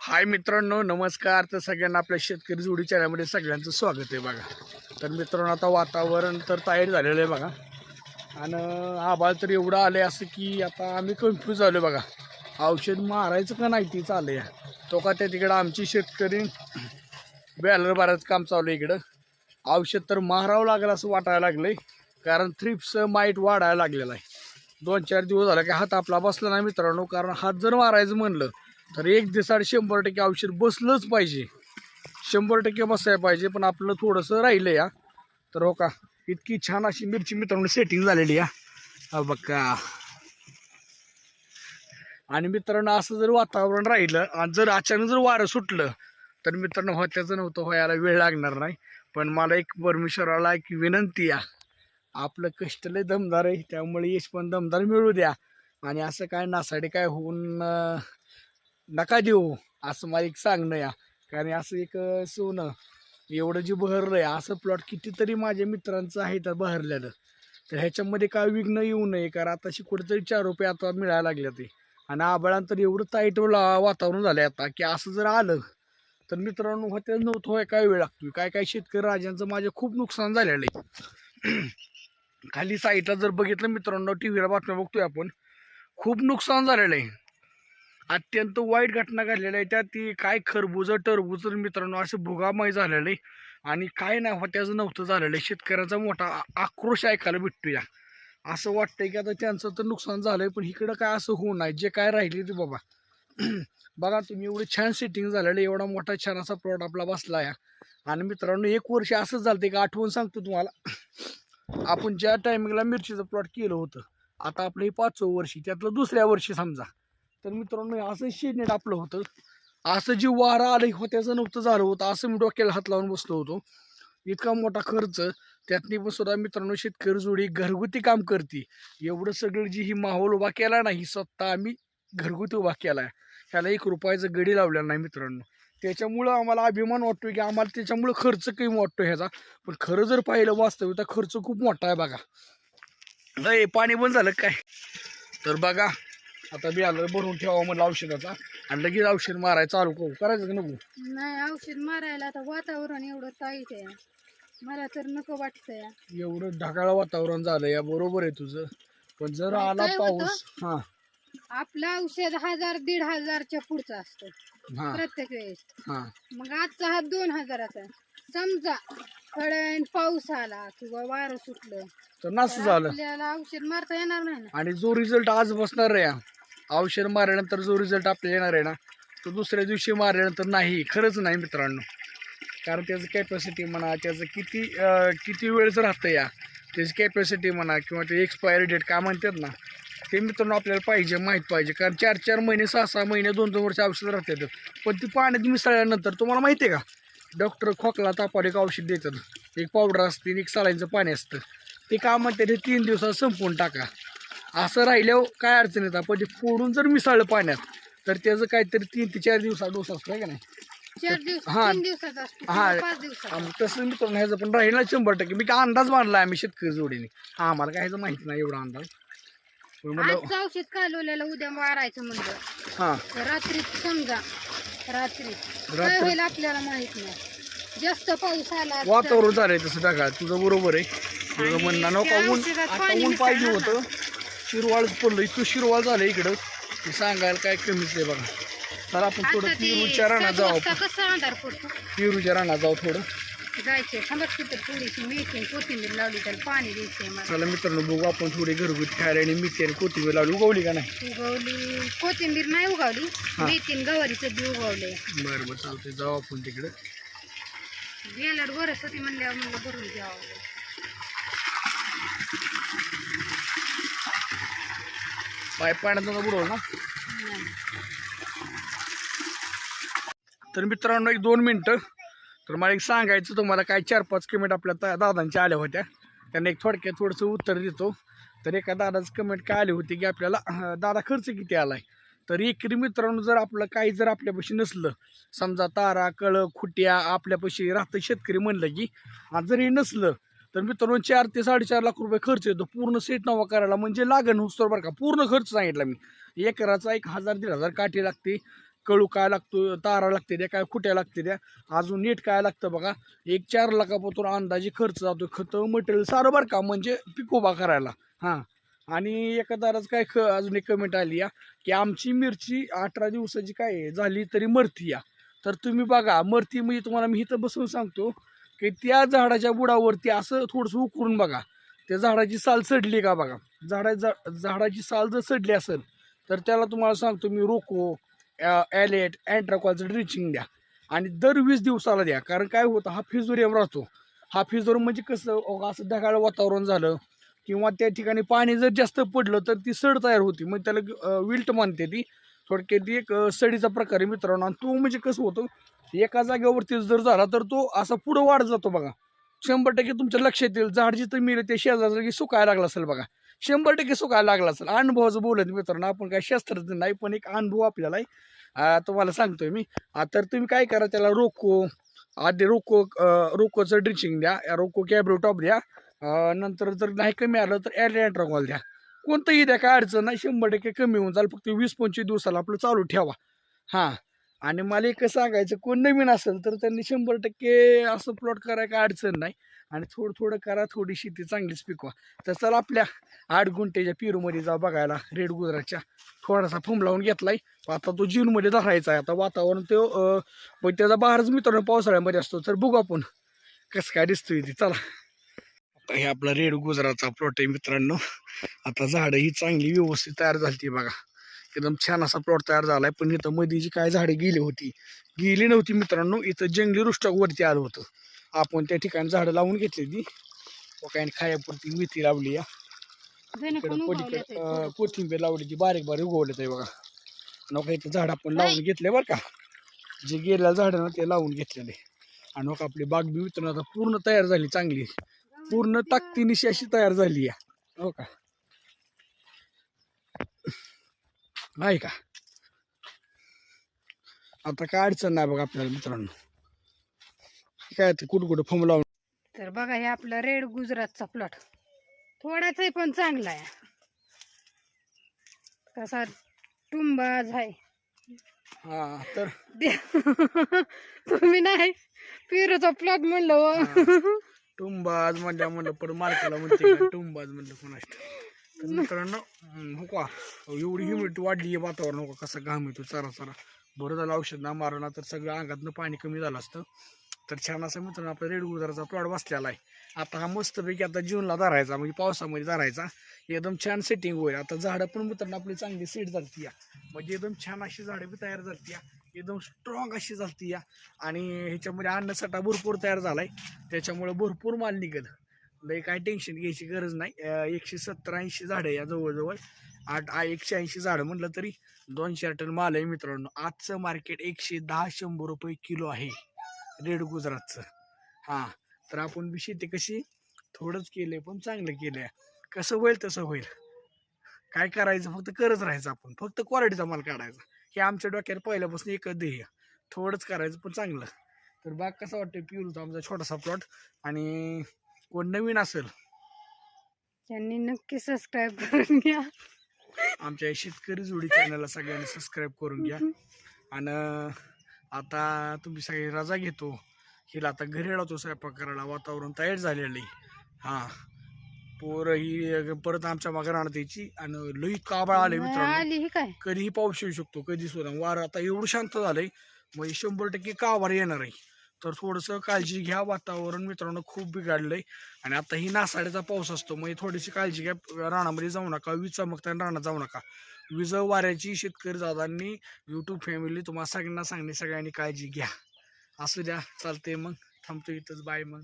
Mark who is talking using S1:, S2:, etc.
S1: हाय मित्रांनो नमस्कार. तर सगळ्यांना आपल्या शेतकरी जोडी चॅनलमध्ये सगळ्यांचं स्वागत आहे बघा. तर मित्रांनो आता वातावरण तर तयार झालेलं आहे बघा. आणि आबाळ तर एवढं आलं आहे असं की आता आम्ही कन्फ्यूज झालो बघा. औषध मारायचं का नाही ती चालू आहे तो का त्या तिकडं आमची शेतकरी बॅलर बाराचं काम चालू आहे इकडं. औषध तर मारावं लागलं असं वाटायला लागलं आहे कारण थ्रिप्स माईट वाढायला लागलेलं आहे. दोन चार दिवस झाला की हात आपला बसला नाही मित्रांनो कारण हात जर मारायचं म्हणलं तर एक दिवसाड शंभर टक्के औषध बसलंच पाहिजे. शंभर टक्के बसायला पाहिजे पण आपलं थोडंसं राहिलं या तर हो का इतकी छान अशी मिरची मित्रांनो सेटिंग झालेली या बघा. आणि मित्रांनो असं जर वातावरण राहिलं आणि जर अचानक जर वारं सुटलं तर मित्रांनो हो त्याचं नव्हतं व्हायला वेळ लागणार नाही. पण मला एक परमेश्वराला एक विनंती आहे. आपलं कष्ट लय दमदार आहे त्यामुळे यश पण दमदार मिळू द्या. आणि असं काय नासाडी काय होऊन नका देऊ असं मला एक सांगणं या. कारण असं एक सोनं एवढं जे बहरलं आहे असं प्लॉट कितीतरी माझ्या मित्रांचं आहे तर बहरलेलं. तर ह्याच्यामध्ये काय विघ्न येऊ नये कारण आताशी कुठेतरी चार रुपये आता मिळायला लागले ते. आणि आबळांतर एवढं ताईट वातावरण झालं आता की असं जर आलं तर मित्रांनो होत्याच नव्हतं होय काय वेळ लागतोय? काय काय शेतकरी राजांचं माझे खूप नुकसान झालेलं आहे. खाली साईडला जर बघितलं मित्रांनो टी व्हीला बातम्या बघतोय आपण खूप नुकसान झालेलं आहे. अत्यंत वाईट घटना घडलेल्या आहे. त्यात ती काय खरबूज टरबूज मित्रांनो असं भुगामय झालेलं आहे. आणि काय नाही होत्याचं नव्हतं झालेलं आहे. शेतकऱ्याचा मोठा आक्रोश ऐकायला भेटतो या असं वाटतंय की आता त्यांचं तर नुकसान झालंय पण इकडं काय असं होऊ नाही. जे काय राहिले ते बाबा. बघा तुम्ही एवढं छान सेटिंग झालेलं एवढा मोठा छान असा प्लॉट आपला बसला या आणि मित्रांनो एक वर्ष असंच झालं ते का आठवण सांगतो तुम्हाला. आपण ज्या टायमिंगला मिरचीचं प्लॉट केलं होतं आता आपलं हे पाचवं वर्षी त्यातलं दुसऱ्या वर्षी समजा. तर मित्रांनो असं शेडनेट आपलं होतं. असं जे वारं आलं होत्याचं नव्हतं झालं होतं असं मी डोक्याला हात लावून बसलो होतो. इतका मोठा खर्च त्यातनी पण सुद्धा मित्रांनो शेतकरी जोडी घरगुती काम करते. एवढं सगळं जी ही माहोल उभा केला नाही स्वतः आम्ही घरगुती उभा केला आहे ह्याला एक रुपयाचं गडी लावलेला नाही मित्रांनो. त्याच्यामुळं आम्हाला अभिमान वाटतो की आम्हाला त्याच्यामुळं खर्च कमी वाटतो ह्याचा. पण खरं जर पाहिलं वास्तव तर खर्च खूप मोठा आहे बघा. नाही पाणी बंद झालं काय? तर बघा आता बियाला भरून ठेवा म्हणलं औषधाचा. आणि लगेच औषध मारायला चालू करू. करायचं का नको?
S2: नाही औषध मारायला आता वातावरण एवढं ताईट आहे. मला तर नको वाटतंय.
S1: एवढं ढगाळ वातावरण झालं या बरोबर आहे तुझं. पण जर आला पाऊस हा.
S2: आपलं औषध हजार दीड हजारच्या पुढचं असतं.
S1: हा.
S2: प्रत्येक वेळेस.
S1: हा.
S2: मग आजचा हा दोन हजाराचा. आहे. समजा खडन पाऊस आला किंवा वारं सुटलं
S1: तर नास
S2: तर
S1: झालं.
S2: आपल्याला औषध मारता येणार नाही ना.
S1: आणि जो रिझल्ट आज बसणार आहे औषध मारल्यानंतर जो रिझल्ट आपल्याला येणार आहे ना तो दुसऱ्या दिवशी मारल्यानंतर नाही. खरंच नाही मित्रांनो. कारण त्याचं कॅपॅसिटी म्हणा त्याचं किती अं, किती वेळच राहतं या. त्याची कॅपॅसिटी म्हणा किंवा ते एक्सपायरी डेट काय म्हणतात ना ते मित्रांनो आपल्याला पाहिजे माहीत पाहिजे. कारण चार चार महिने सहा सहा महिने दोन दोन वर्ष औषध राहतात. पण ती पाण्यात मिसळल्यानंतर तुम्हाला माहिती आहे का? डॉक्टर खोकला तापावर एक औषध देतात. एक पावडर असते एक सालाईंचं पाणी असतं. ते काय म्हणतात हे तीन दिवसात संपवून टाका. असं राहिल्यावर काय अडचण येतात पण ते फोडून जर मिसळलं पाण्यात तर त्याचं काहीतरी तीन ते चार दिवसात डोस असतो आहे का नाही? हा. हा. तसं मित्रांनो ह्याचं पण राहिला शंभर टक्के. मी काय अंदाज मांडला आम्ही शेतकरी जोडीने. हा आम्हाला काय ह्याचं माहीत नाही एवढा अंदाज.
S2: आजचं औषध कालवलेलं उद्या मारायचं म्हणलं.
S1: हां.
S2: रात्री समजा रात्री काय होईल आपल्याला माहीत नाही. जास्त पाऊस आला तर-
S1: वातावरण झालंय तसं टाका तुझं बरोबर आहे. तुझं म्हणणं नको
S2: त्या
S1: ऊन
S2: औषधात
S1: आता
S2: पाणी
S1: ऊन पाहिजे
S2: मिसळलं
S1: होतं. शिरवाळ पडलं इतकं शिरवाळ झालं इकडं. ते सांगायला काय कमीच आहे बघा. चला आपण थोडं
S2: आता ती
S1: पिरूच्या रानात
S2: सात
S1: जाऊ
S2: वाजता
S1: आपण.
S2: कसं अंधार पडतो?
S1: पिरूच्या रानात जाऊ थोडं.
S2: जायचे थांबत तिथं थोडीशी मेथी कोथिंबीर लावली त्याला पाणी मला.
S1: चला मित्रांनो बघू आपण थोडी घरगुती खायला आणि मिठी आणि कोथिंबीर लावली. उगवली का नाही?
S2: उगवली. कोथिंबीर नाही उगवली. आणि गवारीचं बी उगवलंय
S1: बरं बरं चालतंय. जाऊ आपण तिकडे.
S2: गेल्यावर बरंच होती म्हणल्यावर म्हणलं भरून घ्यावं.
S1: पाय पाण्यात बुडवलं ना. तर मित्रांनो एक दोन मिनटं. तर मला एक सांगायचं तुम्हाला काय चार पाच कमेंट आपल्या ता- दादांच्या आल्या होत्या. त्यांना एक थोडक्यात थोडंसं उत्तर देतो. तर एका दादाचं कमेंट काय आली होती की आपल्याला दादा खर्च किती आला आहे तर एकरी मित्रांनो जर आपलं काही जर आपल्यापाशी नसलं समजा तारा कळ खुट्या आपल्यापाशी राहतं शेतकरी म्हणलं की आणि जर हे नसलं तर मित्रांनो चार ते साडेचार लाख रुपये खर्च येतो. पूर्ण सेट नवा करायला म्हणजे लागण होतो बरं का. पूर्ण खर्च सांगितला मी. एकराचा एक हजार दीड हजार काठी लागते. कळू काय लागतो तारा लागते त्या काय खुट्या लागते त्या अजून नीट काय लागतं बघा एक चार लाखापासून अंदाजे खर्च जातो खतं मटेरियल सारं बरं का म्हणजे पिकोबा करायला. हां. आणि एका दाराच काय ख अजून एक कमेंट आली या की आमची मिरची अठरा दिवसाची काय आहे, झाली तरी मरती या तर तुम्ही बघा मरती म्हणजे तुम्हाला मी इथं बसून सांगतो की त्या झाडाच्या बुडावरती असं थोडंसं उकरून बघा. त्या झाडाची साल सडली का बघा. झाडा झा- झाडाची साल जर सडली असेल तर त्याला तुम्हाला सांगतो मी रोको ॲलेट अँट्राकॉलचं ड्रिचिंग द्या. आणि दर वीस दिवसाला द्या. कारण काय होतं हा फिजोरियम राहतो. हा फिजोर म्हणजे कसं असं ढगाळ वातावरण झालं किंवा त्या ठिकाणी पाणी जर जास्त पडलं तर ती सड तयार होती. मग त्याला विल्ट मानते ती. थोडक्यात ती एक सडीचा प्रकार आहे मित्रांनो. आणि तो म्हणजे कसं होतं एका जागेवरती जर झाला तर तो असा पुढं वाढत जातो बघा. शंभर टक्के तुमच्या लक्षात येईल. झाड जिथं मिळेल ते शेजारी सुकायला लागला असेल बघा. शंभर टक्के सुकायला लागला असेल. अनुभवाचं बोलत मित्रांनो आपण काय शास्त्रज्ञ नाही पण एक अनुभव आपल्याला आहे. तुम्हाला सांगतोय मी. तर तुम्ही काय करा त्याला रोको. आधी रोको रोकोचं ड्रिचिंग द्या या रोको कॅब्रोटॉप द्या. नंतर जर नाही कमी आलं तर ॲड्रॉल द्या. कोणतंही द्या काय अडचण नाही. शंभर टक्के कमी होऊन जाईल. फक्त वीस पंचवीस दिवसाला आपलं चालू ठेवा. हां. आणि मला एक सांगायचं कोण नवीन असेल तर त्यांनी शंभर टक्के असं प्लॉट करायला काय अडचण नाही. आणि थोडं थोडं करा थोडी शेती चांगलीच पिकवा. तर चला आपल्या आठ गुंठेच्या पिरूमध्ये जा बघायला रेड गुजरातच्या थोडासा फुम लावून घेतलाय. आता तो जूनमध्ये धरायचा आहे. आता वातावरण तो पण त्याचा बाहेरच मित्रांनो पावसाळ्यामध्ये असतो. तर बघू आपण कसं काय दिसतोय ते. चला. आता हे आपला रेड गुजराचा प्लॉट आहे मित्रांनो. आता झाडं ही चांगली व्यवस्थित तयार झाली बघा. एकदम छान असा प्लॉट तयार झालाय. पण इथं मध्ये जी काय झाडे गेली होती. गेली नव्हती मित्रांनो. इथं जंगली रुष्टॉक वरती आलं होतं. आपण त्या ठिकाणी झाडं लावून घेतली ती काही खायापुरती मेथी लावली या. पलीकडे. कोथिंबीर लावली ती बारीक बारीक उगवले ते बघा. नका इथं झाड आपण लावून घेतले बरं का. जे गेलेलं झाड ना ते लावून घेतलेले. आणि मग आपली बाग बी मित्रांनो आता पूर्ण तयार झाली चांगली. पूर्ण ताकदीनिशी अशी तयार झाली या. हो का? आहे का? आता काय अडचण नाही बघा आपल्याला मित्रांनो. काय ते कुठं कुठं फम लावून
S2: तर बघा हे आपला रेड गुजरातचा प्लॉट थोडाच आहे पण चांगला आहे. कसा टुंबाज आहे.
S1: हा तर
S2: दे- तुम्ही नाही पिरूचा प्लॉट म्हणलं हो.
S1: टुंबाज म्हणल्या म्हणलं पण मालकाला म्हणते का टुंबाज म्हणलं तर मित्रांनो हम्म, हो का? एवढी ह्युमिडिटी वाढली आहे वातावरण हो का? कसा घाम येतो चारा चारा. बरं झालं औषध ना मारणं तर सगळं अंगातनं पाणी कमी झालं असतं. तर छान असं मित्रांनो आपला रेड प्लॉट बसलेला आहे. आता हा मस्तपैकी आता जूनला धरायचा म्हणजे पावसामध्ये धरायचा. एकदम छान सेटिंग होईल. आता झाडं पण मित्रांनो आपली चांगली सीट झालती या. म्हणजे एकदम छान अशी झाडं बी तयार झालती या. एकदम स्ट्रॉंग अशी झालती या. आणि ह्याच्यामध्ये अन्नसाठा भरपूर तयार झाला आहे त्याच्यामुळे भरपूर माल निघेल. लई काय टेन्शन घ्यायची गरज नाही. एकशे सत्तर ऐंशी झाडं या जवळजवळ. आठ एकशे ऐंशी झाडं म्हटलं तरी दोनशे टन माल आहे मित्रांनो. आजचं मार्केट एकशे दहा शंभर रुपये किलो आहे. रेड गुजरातचं. हां तर आपण बी शेती कशी थोडंच केलंय पण चांगलं केलंय. कसं होईल तसं होईल. काय करायचं फक्त करत राहायचं आपण. फक्त क्वालिटीचा माल काढायचा. हे आमच्या डोक्यात पहिल्यापासून एकच ध्येय. थोडंच करायचं पण चांगलं. तर बाग कसा वाटतं पिरूचा आमचा छोटासा प्लॉट आणि कोण नवीन असेल?
S2: त्यांनी नक्की सबस्क्राईब करून घ्या.
S1: आमच्या शेतकरी जोडी चॅनलला सगळ्यांनी सबस्क्राईब करून घ्या. आणि आता तुम्ही सगळे रजा घेतो. हिला आता घरी राहतो स्वयंपाक करायला. वातावरण तयार झालेलं आहे. हां. पोरं ही परत आमच्या मागे राहणार त्याची. आणि लई काबाळ आले मित्रांनो.
S2: ही काय?
S1: कधीही पाऊस येऊ शकतो. कधी सुद्धा वारं आता एवढं शांत झालंय. म्हणजे शंभर टक्के कावार येणार आहे. तर थोडंसं काळजी घ्या. वातावरण मित्रांनो खूप बिघडलंय. आणि आता ही नासाड्याचा पाऊस असतो. मग थोडीशी काळजी घ्या. रानामध्ये जाऊ नका. वीज चमकताना रानात जाऊ नका. वीज वाऱ्याची शेतकरी दादांनी यूट्यूब फॅमिली तुम्हाला सगळ्यांना सांगणे सगळ्यांनी काळजी घ्या. असू द्या. चालते मग. थांबतो इथंच. बाय मग.